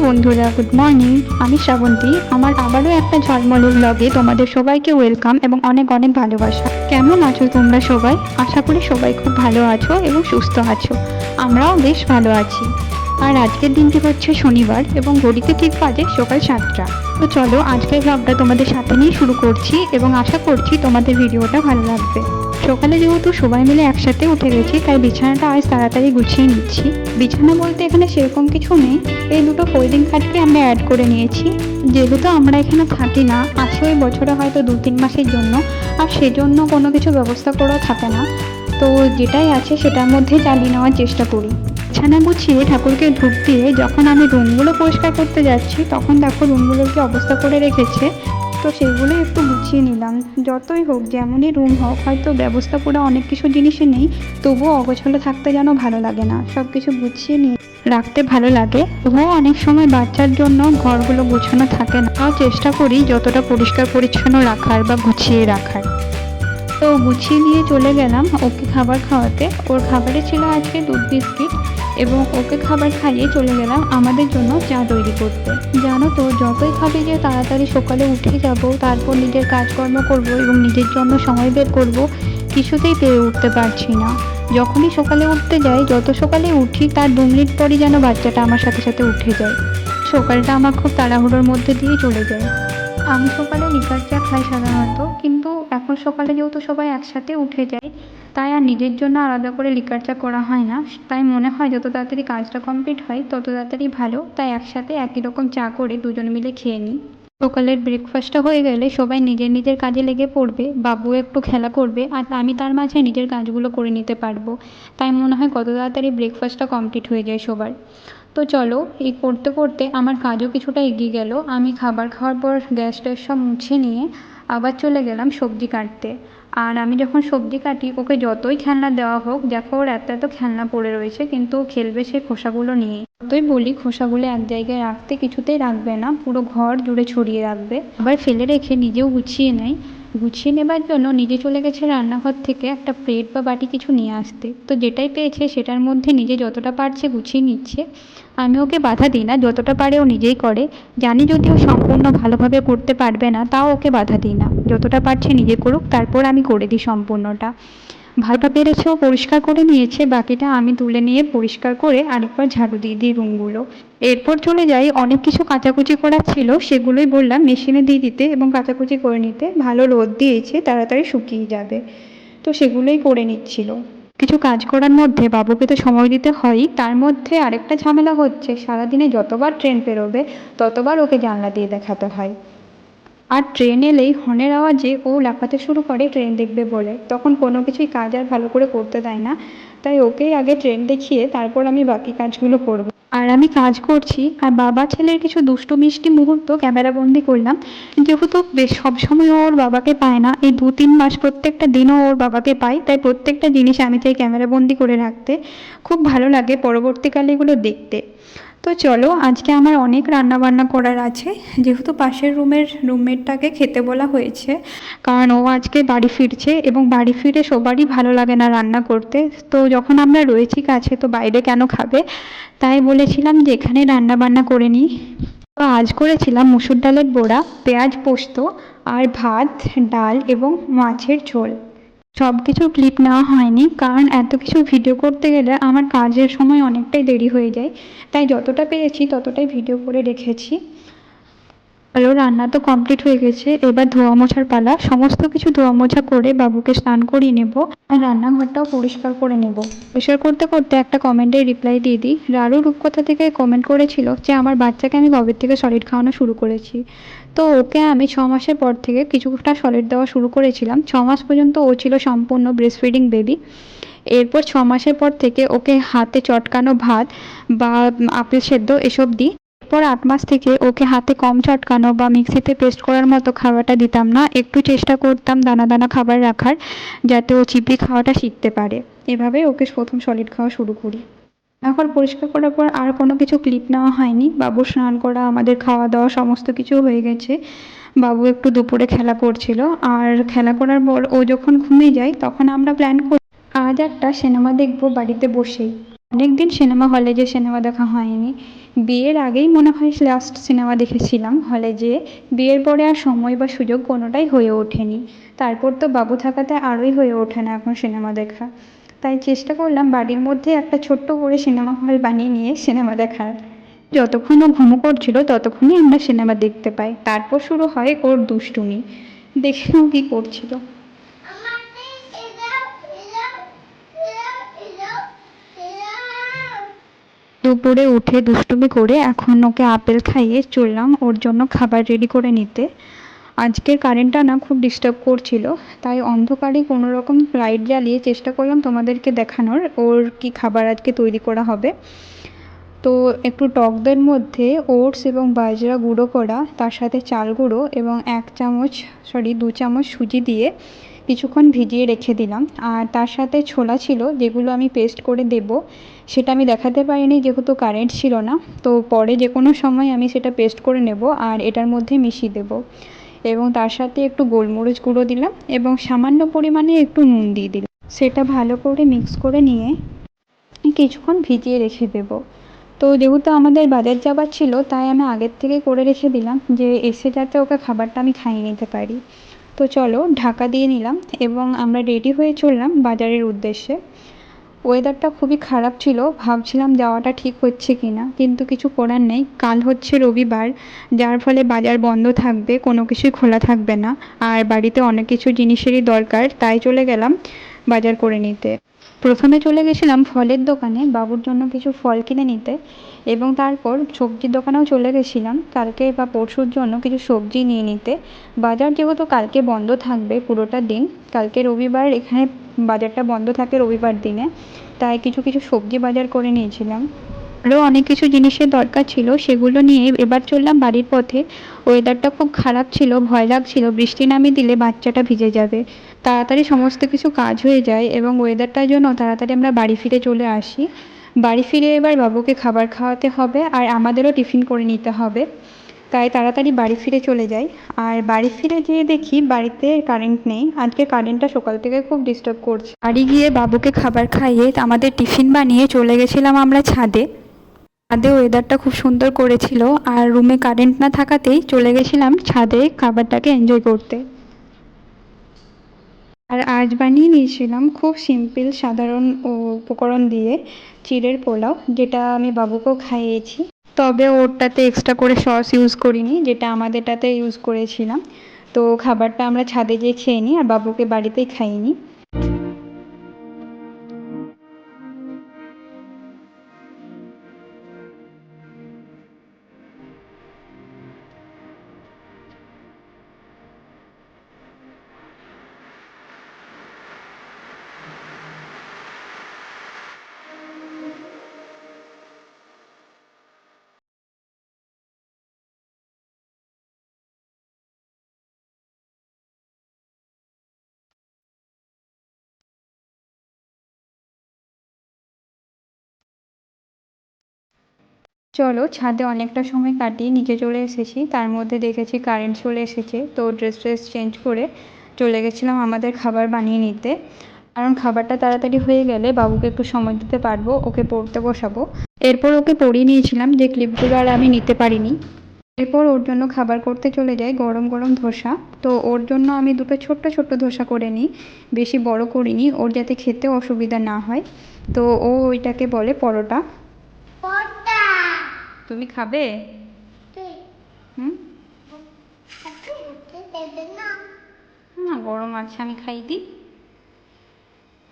বন্ধুরা good morning আমি শ্রাবন্তী। আমার আবারও একটা ঝলমলে ব্লগে তোমাদের সবাইকে ওয়েলকাম এবং অনেক অনেক ভালোবাসা। কেমন আছো তোমরা সবাই? আশা করি সবাই খুব ভালো আছো এবং সুস্থ আছো। আমরাও বেশ ভালো আছি। আর আজকের দিনটি হচ্ছে শনিবার এবং ঘড়িতে ঠিক বাজে সকাল সাতটা। তো চলো, আজকের ব্লগটা তোমাদের সাথে নিয়ে শুরু করছি এবং আশা করছি তোমাদের ভিডিওটা ভালো লাগবে। সকালে যেহেতু সবাই মিলে একসাথে উঠে গেছি, তাই বিছানাটা আজ তাড়াতাড়ি গুছিয়ে নিচ্ছি। বিছানা বলতে এখানে সেরকম কিছু নেই। এই দুটো ফোল্ডিং খাটকে আমরা অ্যাড করে নিয়েছি। যেহেতু আমরা এখানে থাকি না আসি ওই বছরে হয়তো দু তিন মাসের জন্য, আর সেজন্য কোনো কিছু ব্যবস্থা করা থাকে না। তো যেটাই আছে সেটার মধ্যে চালিয়ে নেওয়ার চেষ্টা করি। বিছানা গুছিয়ে ঠাকুরকে ধূপ দিয়ে যখন আমি রুমগুলো পরিষ্কার করতে যাচ্ছি, তখন দেখো রুমগুলোর কি অবস্থা করে রেখেছে। তো সেগুলো একটু গুছিয়ে নিলাম। যতই হোক, যেমনই রুম হোক, হয়তো ব্যবস্থা করে অনেক কিছু জিনিসই নেই, তবুও অগোছালো থাকতে যেন ভালো লাগে না। সব কিছু গুছিয়ে নিয়ে রাখতে ভালো লাগে। তবুও অনেক সময় বাচ্চার জন্য ঘরগুলো গোছানো থাকে না। তাও চেষ্টা করি যতটা পরিষ্কার পরিচ্ছন্ন রাখার বা গুছিয়ে রাখার। তো গুছিয়ে নিয়ে চলে গেলাম ওকে খাবার খাওয়াতে। ওর খাবারে ছিল আজকে দুধ বিস্কিট। এবং ওকে খাবার খাইয়ে চলে গেলাম আমাদের জন্য চা তৈরি করতে। জানো তো, যতই ভাবি যে তাড়াতাড়ি সকালে উঠে যাব, তারপর নিজের কাজকর্ম করব এবং নিজের জন্য সময় বের করব, কিছুতেই পেরে উঠতে পারছি না। যখনই সকালে উঠতে যাই, যত সকালে উঠি, তার দু মিনিট পরই যেন বাচ্চাটা আমার সাথে সাথে উঠে যায়। সকালটা আমার খুব তাড়াহুড়োর মধ্যে দিয়ে চলে যায়। আমি সকালে লিকার চা খাই সাধারণত, কিন্তু এখন সকালে যেহেতু সবাই একসাথে উঠে যায় তাই আর নিজের জন্য আলাদা করে লিকার চা করা হয় না। তাই মনে হয় যত তাড়াতাড়ি কাজটা কমপ্লিট হয়, তত তাড়াতাড়ি ভালো। তাই একসাথে একই রকম চা করে দুজন মিলে খেয়ে নিই। সকালের ব্রেকফাস্টটা হয়ে গেলে সবাই নিজের নিজের কাজে লেগে পড়বে, বাবু একটু খেলা করবে, আর আমি তার মাঝে নিজের কাজগুলো করে নিতে পারব। তাই মনে হয় কত তাড়াতাড়ি ব্রেকফাস্টটা কমপ্লিট হয়ে যায় সবার। তো চলো, এই করতে করতে আমার কাজও কিছুটা এগিয়ে গেল। আমি খাবার খাওয়ার পর গ্যাস ট্যাস সব মুছে নিয়ে আবার চলে গেলাম সবজি কাটতে। আর আমি যখন সবজি কাটি, ওকে যতই খেলনা দেওয়া হোক, দেখো ওর এত এত খেলনা পড়ে রয়েছে, কিন্তু ও খেলবে সেই খোসাগুলো নিয়ে। যতই বলি খোসাগুলো এক জায়গায় রাখতে কিছুতেই রাখবে না, পুরো ঘর জুড়ে ছড়িয়ে রাখবে। আবার ফেলে রেখে নিজেও গুছিয়ে নেয়। গুছিয়ে নেবার জন্য নিজে চলে গেছে রান্নাঘর থেকে একটা প্লেট বা বাটি কিছু নিয়ে আসতে। তো যেটাই পেয়েছে সেটার মধ্যে নিজে যতটা পারছে গুছিয়ে নিচ্ছে। আমি ওকে বাধা দিই না, যতটা পারে ও নিজেই করে। জানি যদি ও সম্পূর্ণ ভালোভাবে করতে পারবে না, তাও ওকে বাধা দিই না। যতটা পারছে নিজে করুক, তারপর আমি করে দিই সম্পূর্ণটা। ভালোটা পেরেছে পরিষ্কার করে নিয়েছে। বাকিটা আমি তুলে নিয়ে পরিষ্কার করে আরেকবার ঝাড়ু দিয়ে দিই রুমগুলো। এরপর চলে যাই, অনেক কিছু কাচাকুচি করার ছিল, সেগুলোই বললাম মেশিনে দিয়ে দিতে এবং কাচাকুচি করে নিতে। ভালো রোদ দিয়েছে, তাড়াতাড়ি শুকিয়ে যাবে। তো সেগুলোই করে নিচ্ছিল। কিছু কাজ করার মধ্যে বাবুকে তো সময় দিতে হয়ই, তার মধ্যে আরেকটা ঝামেলা হচ্ছে। সারাদিনে যতবার ট্রেন পেরোবে, ততবার ওকে জানলা দিয়ে দেখাতে হয়। আর ট্রেন এলেই হর্নের আওয়াজে ও লাফাতে শুরু করে ট্রেন দেখবে বলে। তখন কোনো কিছুই কাজ আর ভালো করে করতে দেয় না। তাই ওকেই আগে ট্রেন দেখিয়ে তারপর আমি বাকি কাজগুলো করব। আর আমি কাজ করছি, আর বাবা ছেলের কিছু দুষ্টু মিষ্টি মুহূর্ত ক্যামেরাবন্দি করলাম। যেহেতু বেশ সবসময় ওর বাবাকে পায় না, এই দু তিন মাস প্রত্যেকটা দিনও ওর বাবাকে পাই তাই প্রত্যেকটা জিনিস আমি চাই ক্যামেরাবন্দি করে রাখতে। খুব ভালো লাগে পরবর্তীকালে এগুলো দেখতে। তো চলো, আজকে আমার অনেক রান্না বান্না করার আছে। যেহেতু পাশের রুমের রুমমেটটাকে খেতে বলা হয়েছে, কারণ ও আজকে বাড়ি ফিরছে এবং বাড়ি ফিরে সবারই ভালো লাগে না রান্না করতে। তো যখন আমরা রয়েছি কাছে, তো বাইরে কেন খাবে? তাই বলেছিলাম যে এখানে রান্না বান্না করে নিই। তো আজ করেছিলাম মুসুর ডালের বড়া, পেঁয়াজ পোস্ত, আর ভাত, ডাল এবং মাছের ঝোল। সব কিছু ক্লিপ নেওয়া হয়নি। কারণ এত কিছু ভিডিও করতে গেলে আমার কাজের সময় অনেকটাই দেরি হয়ে যায়। তাই যতটা পেরেছি ততটাই ভিডিও করে রেখেছি। হ্যালো রান্না তো কমপ্লিট হয়ে গেছে। এবার ধোয়া মোছার পালা। সমস্ত কিছু ধোয়া মোছা করে বাবুকে স্নান করিয়ে নেব আর রান্নাঘরটাও পরিষ্কার করে নেব। পরিষ্কার করতে করতে একটা কমেন্টের রিপ্লাই দিয়ে দিই। রারু রূপকথা থেকে কমেন্ট করেছিল যে, আমার বাচ্চাকে আমি কবের থেকে সলিড খাওয়ানো শুরু করেছি। তো ওকে আমি ছ মাসের পর থেকে কিছুটা সলিড দেওয়া শুরু করেছিলাম। ছ মাস পর্যন্ত ও ছিল সম্পূর্ণ ব্রেস্ট ফিডিং বেবি এরপর ছ মাসের পর থেকে ওকে হাতে চটকানো ভাত বা আপেল সেদ্ধ এসব দিই। এরপর আট মাস থেকে ওকে হাতে কম চটকানো বা মিক্সিতে পেস্ট করার মতো খাবারটা দিতাম না, একটু চেষ্টা করতাম দানা দানা খাবার রাখার যাতে ও চিপি খাওয়াটা শিখতে পারে। এভাবে ওকে প্রথম সলিড খাওয়া শুরু করি। এখন পরিষ্কার করার পর আর কোনো কিছু ক্লিপ নেওয়া হয়নি। বাবু স্নান করা, আমাদের খাওয়া দাওয়া সমস্ত কিছু হয়ে গেছে। বাবু একটু দুপুরে খেলা করছিল। আর খেলা করার পর ও যখন ঘুমিয়ে যায়, তখন আমরা প্ল্যান করি আজ একটা সিনেমা দেখব বাড়িতে বসেই। অনেক দিন সিনেমা হলে যে সিনেমা দেখা হয়নি, বিয়ের আগেই মনে হয় লাস্ট সিনেমা দেখেছিলাম হলে যেয়ে বিয়ের পরে আর সময় বা সুযোগ কোনোটাই হয়ে ওঠেনি। তারপর তো বাবু থাকাতে আরোই হয়ে ওঠে না এখন সিনেমা দেখা। তাই চেষ্টা করলাম বাড়ির মধ্যে একটা ছোট্ট করে সিনেমা হল বানিয়ে নিয়ে সিনেমা দেখার। যতক্ষণ ও ঘুমো করছিল ততক্ষণই আমরা সিনেমা দেখতে পাই। তারপর শুরু হয় ওর দুষ্টুমি। দেখে নাও কী করছিল। দুপুরে উঠে দুষ্টুমি করে এখন ওকে আপেল খাইয়ে চললাম ওর জন্য খাবার রেডি করে নিতে। আজকের কারেন্টটা না খুব ডিস্টার্ব করছিল, তাই অন্ধকারে কোনো রকম লাইট জ্বালিয়ে চেষ্টা করলাম তোমাদেরকে দেখানোর, ওর কি খাবার আজকে তৈরি করা হবে। তো একটু টকদের মধ্যে ওটস এবং বাজরা গুঁড়ো করা, তার সাথে চাল গুঁড়ো এবং এক চামচ সরি দু চামচ সুজি দিয়ে কিছুক্ষণ ভিজিয়ে রেখে দিলাম। আর তার সাথে ছোলা ছিল, যেগুলো আমি পেস্ট করে দেবো, সেটা আমি দেখাতে পারিনি যেহেতু কারেন্ট ছিল না। তো পরে যে কোনো সময় আমি সেটা পেস্ট করে নেব আর এটার মধ্যে মিশিয়ে দেবো। এবং তার সাথে একটু গোলমরিচ গুঁড়ো দিলাম এবং সামান্য পরিমাণে একটু নুন দিয়ে দিলাম। সেটা ভালো করে মিক্স করে নিয়ে কিছুক্ষণ ভিজিয়ে রেখে দেবো। তো যেহেতু আমাদের বাজার যাবার ছিল, তাই আমি আগের থেকেই করে রেখে দিলাম যে এসে যাতে ওকে খাবারটা আমি খাইয়ে নিতে পারি। তো চলো, ঢাকা দিয়ে নিলাম এবং আমরা রেডি হয়ে চললাম বাজারের উদ্দেশ্যে। ওয়েদারটা খুবই খারাপ ছিল, ভাবছিলাম যাওয়াটা ঠিক হচ্ছে কি না কিন্তু কিছু করার নেই। কাল হচ্ছে রবিবার, যার ফলে বাজার বন্ধ থাকবে, কোনো কিছুই খোলা থাকবে না। আর বাড়িতে অনেক কিছু জিনিসেরই দরকার, তাই চলে গেলাম বাজার করে নিতে। প্রথমে চলে গেছিলাম ফলের দোকানে, বাবুর জন্য কিছু ফল কিনে নিতে। এবং তারপর সবজির দোকানেও চলে গেছিলাম। কালকে বা পরশুর জন্য কিছু সবজি নিয়ে নিতে। বাজার যেহেতু কালকে বন্ধ থাকবে পুরোটা দিন, কালকে রবিবার এখানে বাজারটা বন্ধ থাকে রবিবার দিনে, তাই কিছু কিছু সবজি বাজার করে নিয়েছিলাম। আরও অনেক কিছু জিনিসের দরকার ছিল, সেগুলো নিয়ে এবার চললাম বাড়ির পথে। ওয়েদারটা খুব খারাপ ছিল, ভয় লাগছিল, বৃষ্টি নামিয়ে দিলে বাচ্চাটা ভিজে যাবে। তাড়াতাড়ি সমস্ত কিছু কাজ হয়ে যায় এবং ওয়েদারটার জন্য তাড়াতাড়ি আমরা বাড়ি ফিরে চলে আসি। বাড়ি ফিরে এবার বাবুকে খাবার খাওয়াতে হবে আর আমাদেরও টিফিন করে নিতে হবে। তাই তাড়াতাড়ি বাড়ি ফিরে চলে যাই। আর বাড়ি ফিরে যেয়ে দেখি বাড়িতে কারেন্ট নেই। আজকে কারেন্টটা সকাল থেকে খুব ডিস্টার্ব করছে। বাড়ি গিয়ে বাবুকে খাবার খাইয়ে আমাদের টিফিন বানিয়ে চলে গেছিলাম আমরা ছাদে। ছাদে ওয়েদারটা খুব সুন্দর করেছিল। আর রুমে কারেন্ট না থাকাতেই চলে গেছিলাম ছাদে খাবারটাকে এনজয় করতে। আর আজ বানিয়ে নিয়েছিলাম খুব সিম্পল, সাধারণ উপকরণ দিয়ে চিড়ের পোলাও, যেটা আমি বাবুকেও খাইয়েছি। তবে ওরটাতে এক্সট্রা করে সস ইউজ করিনি, যেটা আমাদেরটাতে ইউজ করেছিলাম। তো খাবারটা আমরা ছাদে যেয়ে খেয়ে নিই, আর বাবুকে বাড়িতেই খাইয়ে নিই। চলো ছাদে অনেকটা সময় কাটিয়ে নিচে চলে এসেছি। তার মধ্যে দেখেছি কারেন্ট চলে এসেছে, তো ড্রেস ট্রেস চেঞ্জ করে চলে গেছিলাম আমাদের খাবার বানিয়ে নিতে। কারণ খাবারটা তাড়াতাড়ি হয়ে গেলে বাবুকে একটু সময় দিতে পারব, ওকে পড়তে বসাবো। এরপর ওকে পড়িয়ে নিয়েছিলাম যে ক্লিপগুলো আর আমি নিতে পারিনি। এরপর ওর জন্য খাবার করতে চলে যাই গরম গরম ধোসা। তো ওর জন্য আমি দুটো ছোট্ট ছোট্ট ধোসা করে নিই, বেশি বড় করিনি, ওর যাতে খেতে অসুবিধা না হয়। তো ও ওইটাকে বলে পরোটা। তুমি খাবে? হুম? না। গরম আছে আমি খাই দিই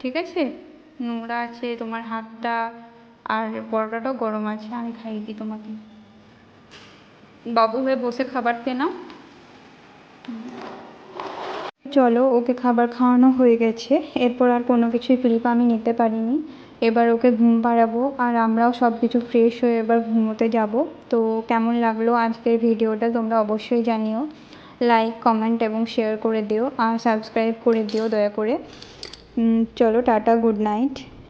ঠিক আছে? নোংরা আছে তোমার হাতটা আর পরোটাটাও গরম আছে আমি খাইয়ে দিই তোমাকে। বাবু হয়ে বসে খাবার খেয়ে নাও। চলো ওকে খাবার খাওয়ানো হয়ে গেছে। এরপর আর কোনো কিছুই ক্লিপ আমি নিতে পারিনি। এবার ওকে ঘুম পাড়াবো আর আমরাও সব কিছু ফ্রেশ হয়ে এবার ঘুমোতে যাব। তো কেমন লাগল আজকের ভিডিওটা তোমরা অবশ্যই জানিও। লাইক কমেন্ট এবং শেয়ার করে দিও আর সাবস্ক্রাইব করে দিও দয়া করে। চলো টাটা গুড নাইট